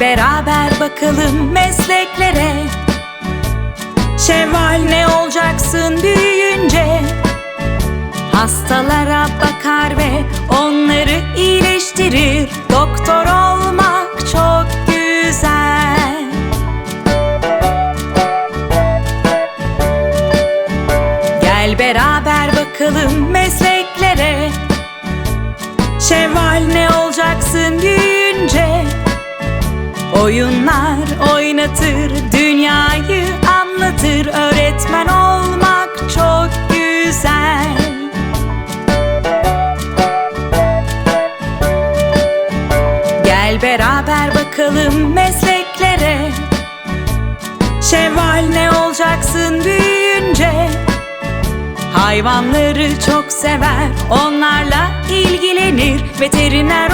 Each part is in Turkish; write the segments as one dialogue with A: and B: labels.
A: Beraber bakalım mesleklere. Şevval ne olacaksın büyüyünce? Hastalara bakar ve onları iyileştirir. Doktor olmak çok güzel. Gel beraber bakalım mesleklere. Şevval ne olacaksın büyüyünce Oyunlar oynatır, dünyayı anlatır. Öğretmen olmak çok güzel. Gel beraber bakalım mesleklere. Şevval ne olacaksın büyüyünce? Hayvanları çok sever, onlarla ilgilenir. Veteriner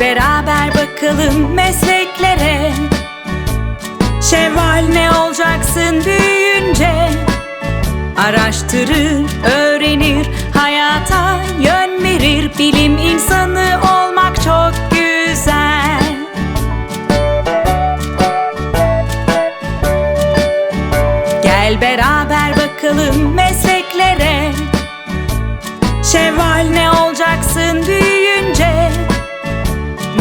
A: Beraber bakalım mesleklere. Şevval ne olacaksın büyüyünce? Araştırır, öğrenir, hayata yön verir. Bilim insanı olmak çok güzel. Gel beraber bakalım mesleklere. Şevval ne